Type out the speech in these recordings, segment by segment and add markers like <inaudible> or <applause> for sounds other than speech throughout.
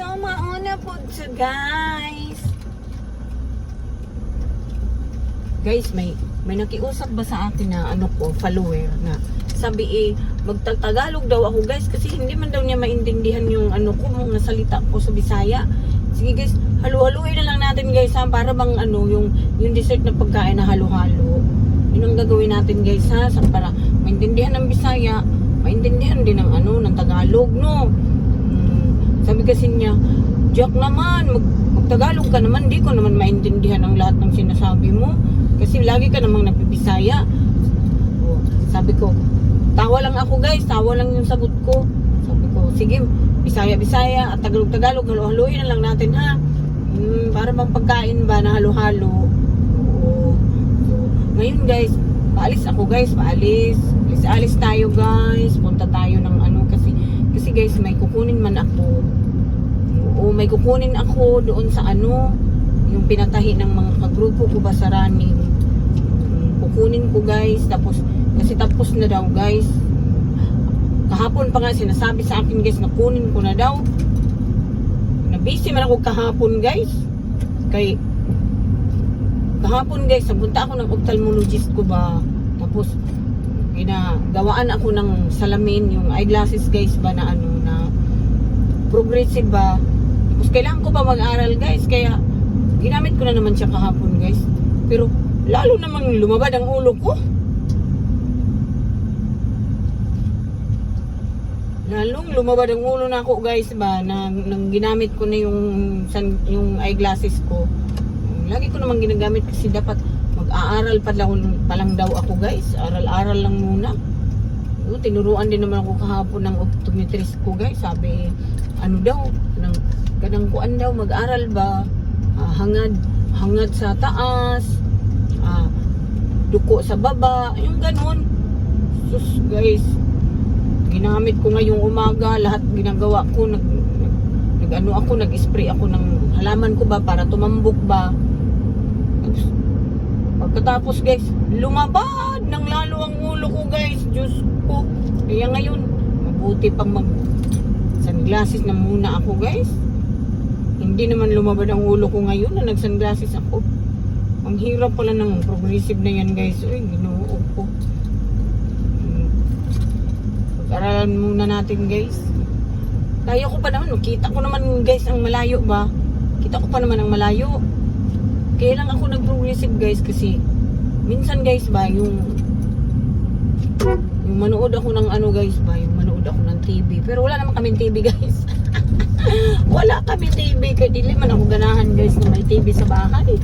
So, mauna po siya, guys. Guys, may may nakiusap ba sa akin na ano ko, follower na sabi eh, magtatagalog daw ako guys kasi hindi man daw niya maintindihan yung ano ko, mga salita ko sa Bisaya. Sige guys, halo-haloin na lang natin guys ha, para bang ano, yung, yung dessert na pagkain na halo-halo. Yun ang gagawin natin guys ha, sa para maintindihan ng Bisaya, maintindihan din ng ano, ng Tagalog no. Mm, sabi kasi niya, Jack naman, mag, magtagalog ka naman, di ko naman maintindihan ang lahat ng sinasabi mo. Kasi lagi ka namang nagpipisaya. O, sabi ko, tawa lang ako guys, tawa lang yung sagot ko. Sabi ko, sige, Bisaya-Bisaya at Tagalog-Tagalog, halo-haloyin na lang natin ha. Hmm, para bang ba na halo-halo. Ngayon guys, paalis ako guys, paalis. Alis, alis tayo guys, punta tayo ng kasi, guys, may kukunin man ako. Oo, may kukunin ako doon sa ano, yung pinatahi ng mga kagrupo ko ba sa running. Kukunin ko guys, tapos, kasi tapos na daw guys. Kahapon pa nga sinasabi sa akin guys na kunin ko na daw. Na busy man ako kahapon guys. Kay, kahapon guys, napunta ako ng ophthalmologist ko ba. Tapos, ginagawaan ako ng salamin, yung eyeglasses guys ba na ano, na progressive ba. Tapos kailangan ko pa mag-aral guys, kaya ginamit ko na naman siya kahapon guys. Pero lalo namang lumabad ang ulo ko. Lalong lumabad ang ulo na ako guys ba na nang ginamit ko na yung san, yung eyeglasses ko. Lagi ko naman ginagamit kasi dapat mag-aaral pa lang, pa lang daw ako guys. Aral-aral lang muna. Oo, tinuruan din naman ako kahapon ng optometrist ko guys. Sabi, ano daw, ng, kanang kuan daw, mag-aral ba? Ah, hangad, hangad sa taas, ah, duko sa baba, yung ganun. Sus guys, ginamit ko ngayong umaga, lahat ginagawa ko, nag, nag, nag ano ako, nag-spray ako ng halaman ko ba para tumambok ba. Tapos, pagkatapos guys, lumabad ng lalo ang ulo ko guys, Diyos ko. Kaya ngayon, mabuti pang mag sunglasses na muna ako guys. Hindi naman lumabad ang ulo ko ngayon na nag-sunglasses ako. Ang hirap pala ng progressive na yan guys. Uy, ginoo ko. Pag-aralan muna natin guys. Kaya ko pa naman, kita ko naman guys ang malayo ba? Kita ko pa naman ang malayo. Kaya lang ako nag-progressive guys kasi minsan guys ba yung yung manood ako ng ano guys ba, yung manood ako ng TV. Pero wala naman kaming TV <laughs> guys. wala kami TV kaya dili man ako ganahan guys na may TV sa bahay.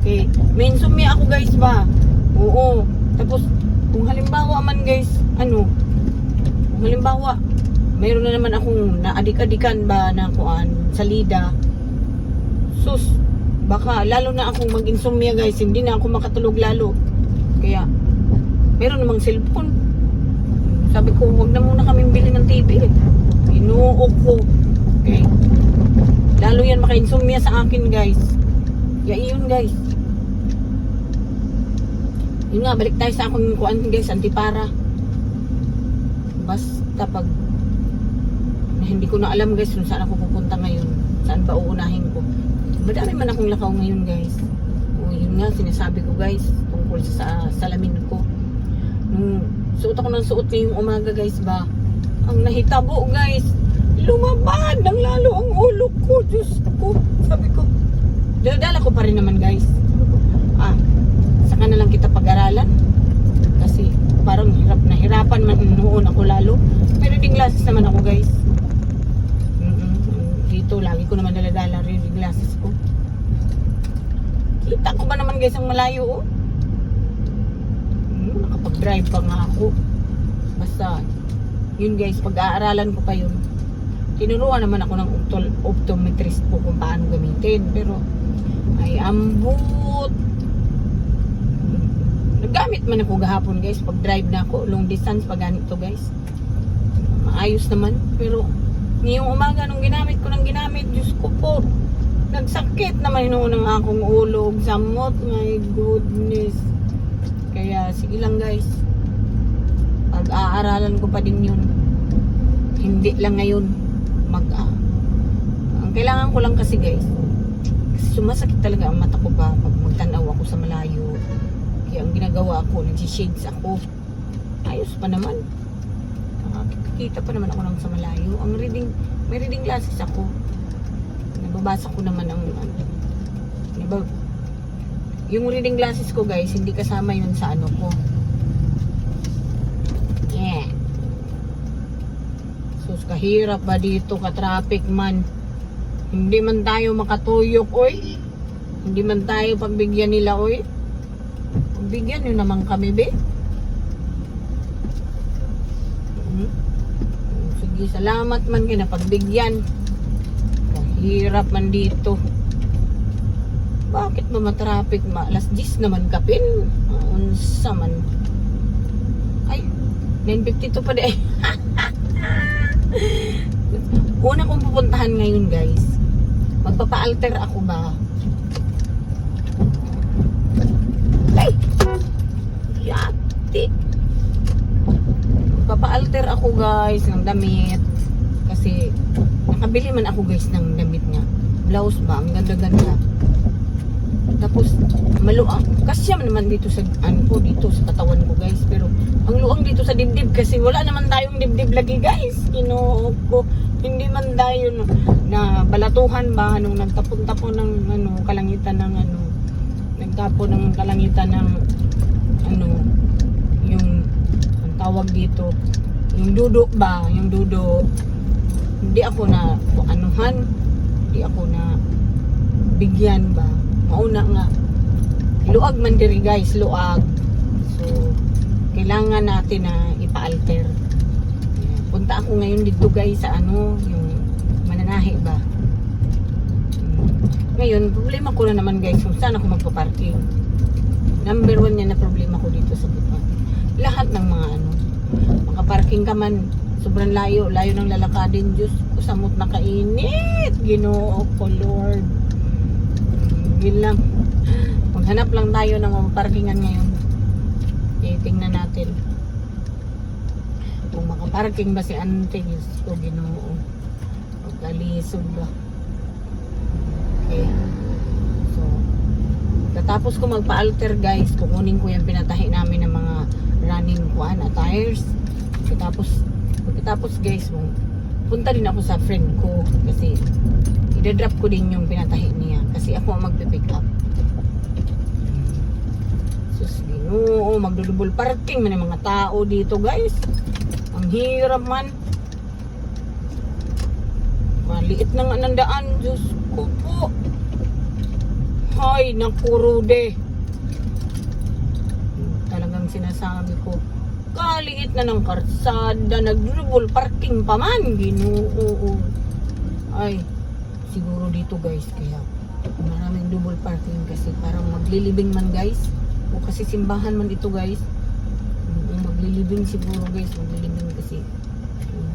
Okay, may insomnia ako guys ba? Oo. Tapos kung halimbawa man guys, ano, kung halimbawa, mayroon na naman akong naadik-adikan ba na kuan sa lida. Sus, baka lalo na akong mag-insomnia guys, hindi na ako makatulog lalo. Kaya, meron namang cellphone. Sabi ko, wag na muna kaming bili ng TV. Inuok ko. Okay. Lalo yan maka-insomnia sa akin guys. Kaya iyon guys. Yun nga, balik tayo sa akong kuan guys, antipara. Basta pag hindi ko na alam guys kung saan ako pupunta ngayon. Saan ba uunahin. Madami man akong lakaw ngayon guys. O yun nga, sinasabi ko guys, tungkol sa salamin ko. Nung suot ako ng suot ngayong umaga guys ba, ang nahitabo guys, lumabad ng lalo ang ulo ko. Diyos ko. Sabi ko, daladala ko pa rin naman guys. Ah, saka na lang kita pag-aralan. Kasi parang hirap na hirapan man noon ako lalo. Pero ding glasses naman ako guys. Dito, lagi ko naman daladala rin yung glasses ko. Kita ko ba naman guys ang malayo oh? Hmm, nakapag-drive pa nga ako. Basta, yun guys, pag-aaralan ko pa yun. Tinuruan naman ako ng optometrist ko kung paano gamitin. Pero, ay ambot. Naggamit man ako gahapon guys. Pag drive na ako, long distance pag ganito guys. Maayos naman. Pero, ngayong umaga nung ginamit ko ng ginamit, Diyos ko po, nagsakit naman noon ng akong ulo. Samot, my goodness. Kaya, sige lang guys. Pag-aaralan ko pa din yun. Hindi lang ngayon. Mag, ah, ang kailangan ko lang kasi guys. Kasi sumasakit talaga ang mata ko ba pag magtanaw ako sa malayo. Kaya ang ginagawa ko, nagsishades ako. Ayos pa naman. Nakakita pa naman ako ng sa malayo. Ang reading, may reading glasses ako. Nababasa ko naman ang ano. Diba, yung reading glasses ko guys, hindi kasama yun sa ano ko. Yeah. Sus, kahirap ba dito ka-traffic man? Hindi man tayo makatuyok, oy. Hindi man tayo pagbigyan nila, oy. Pagbigyan nyo naman kami, be. Sige, salamat man kayo na pagbigyan. Kahirap man dito. Bakit ba matraffic ma? Alas 10 naman kapin. Unsa man. Ay, 9.52 pa de. <laughs> Una kong pupuntahan ngayon guys. Magpapa-alter ako ba? Ay! Yati! Magpapa-alter ako guys ng damit. Kasi nakabili man ako guys ng damit nga. Blouse ba? Ang ganda-ganda. Tapos maluang. Kasi man naman dito sa ano ko dito sa katawan ko guys. Pero ang luang dito sa dibdib kasi wala naman tayong dibdib lagi guys. Ginoo ko. Hindi man tayo na balatuhan ba nung nagtapon-tapon ng ano kalangitan ng ano nagtapon ng kalangitan ng ano tawag dito yung dudo ba yung dudo hindi ako na anuhan hindi ako na bigyan ba. Mauna nga luag man diri guys luag. So kailangan natin na ipa-alter. Punta ako ngayon dito guys sa ano yung mananahi ba. Hmm. ngayon problema ko na naman guys kung saan ako magpa-parking. Number one yan na problema ko dito sa Butuan lahat ng mga ano makaparking ka man sobrang layo layo ng lalakadin Diyos ko samot na kainit ginoo ko Lord. Yun lang. Maghanap lang tayo ng mga parkingan ngayon. Titingnan natin kung makaparking ba si ante Diyos ko ginoo. Magkalisod ba? Okay so katapos ko magpa-alter guys. Kukunin ko yung pinatahi namin ng mga running kuan attires katapos pagkatapos guys mo punta din ako sa friend ko kasi idadrop ko din yung pinatahi niya kasi ako ang magpipick up. Sus ginoo magdudubol. Parking man mga tao dito guys. Ang hirap man. Maliit na nga ng daan Diyos ko po. Hay naku Rude. talagang sinasabi ko kaliit na ng karsada nagdudubol parking pa man ginoo. Ay siguro dito guys kaya maraming double parking kasi parang maglilibing man guys. O kasi simbahan man ito guys. Mm, maglilibing siguro guys maglilibing kasi mm,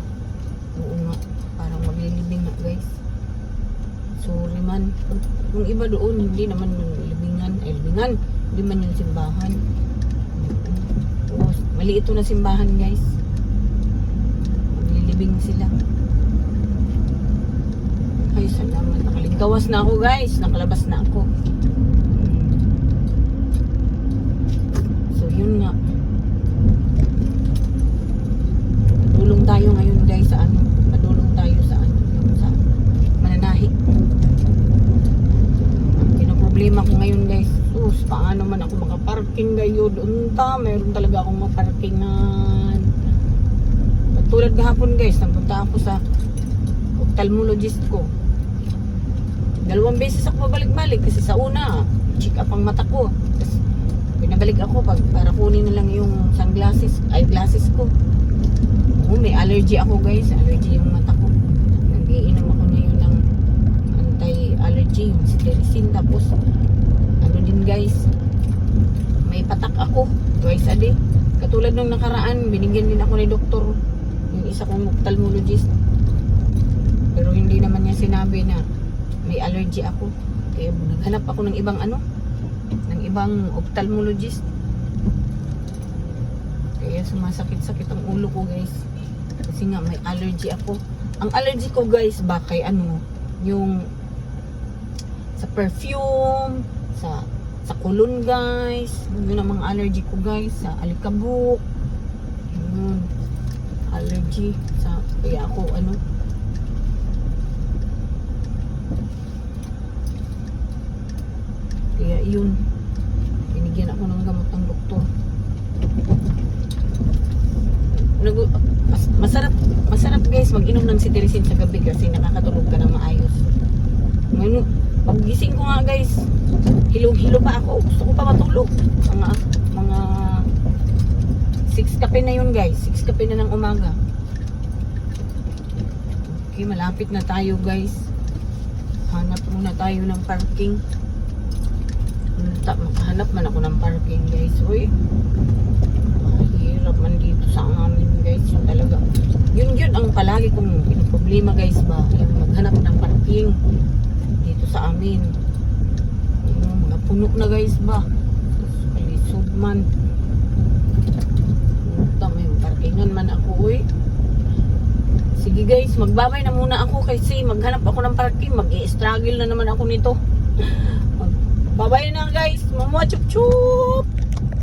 oo nga parang maglilibing nga guys. Sorry man. Yung iba doon hindi naman yung libingan ay libingan hindi man yung simbahan maliit ito na simbahan guys maglilibing sila ay, salamat. Nakalingkawas na ako, guys. Nakalabas na ako. So, yun nga. Tulong tayo ngayon, guys, sa ano. Padulong tayo sa ano. yung Sa mananahi. Ang kinoproblema ko ngayon, guys. Sus, paano man ako makaparking gayo doon ta. Meron talaga akong maparkingan. Tulad kahapon, guys. Nagpunta ako sa ophthalmologist ko. Dalawang beses ako babalik-balik kasi sa una, check up ang mata ko. Tapos, pinabalik ako pag, para kunin na lang yung sunglasses, eyeglasses ko. Oo, may allergy ako guys. Allergy yung mata ko. Nag-iinom ako ngayon ng anti-allergy, yung cetirizine. Tapos, ano din guys, ako twice a day. Katulad nung nakaraan, binigyan din ako ni doktor, yung isa kong ophthalmologist. Pero hindi naman niya sinabi na may allergy ako. Kaya naghanap ako ng ibang ano, ng ibang ophthalmologist. Kaya sumasakit-sakit ang ulo ko guys. Kasi nga may allergy ako. Ang allergy ko guys ba kay ano, yung sa perfume, sa sa kulon guys, yun ang mga allergy ko guys, sa alikabok, yun, allergy sa, kaya ako ano, kaya yun, binigyan ako ng gamot ng doktor. Nag mas, masarap masarap guys mag-inom ng cetirizine sa gabi kasi nakakatulog ka ng maayos. Ngayon, pag gising ko nga guys, hilong-hilo pa ako. Gusto ko pa matulog. Mga mga 6 kape na yun guys. 6 kape na ng umaga. Okay, malapit na tayo guys. Hanap muna tayo ng parking. Makahanap man ako ng parking guys. Uy, mahirap man dito sa amin guys. Yun talaga. Yun yun ang palagi kong problema guys ba. Yung maghanap ng parking dito sa amin. Yung mga puno na guys ba. Kalisod man. Puta, may parkingan man ako uy. Sige guys, magbabay na muna ako kasi maghanap ako ng parking. Mag-i-struggle na naman ako nito. <laughs> Babay na guys. Mama chup chup.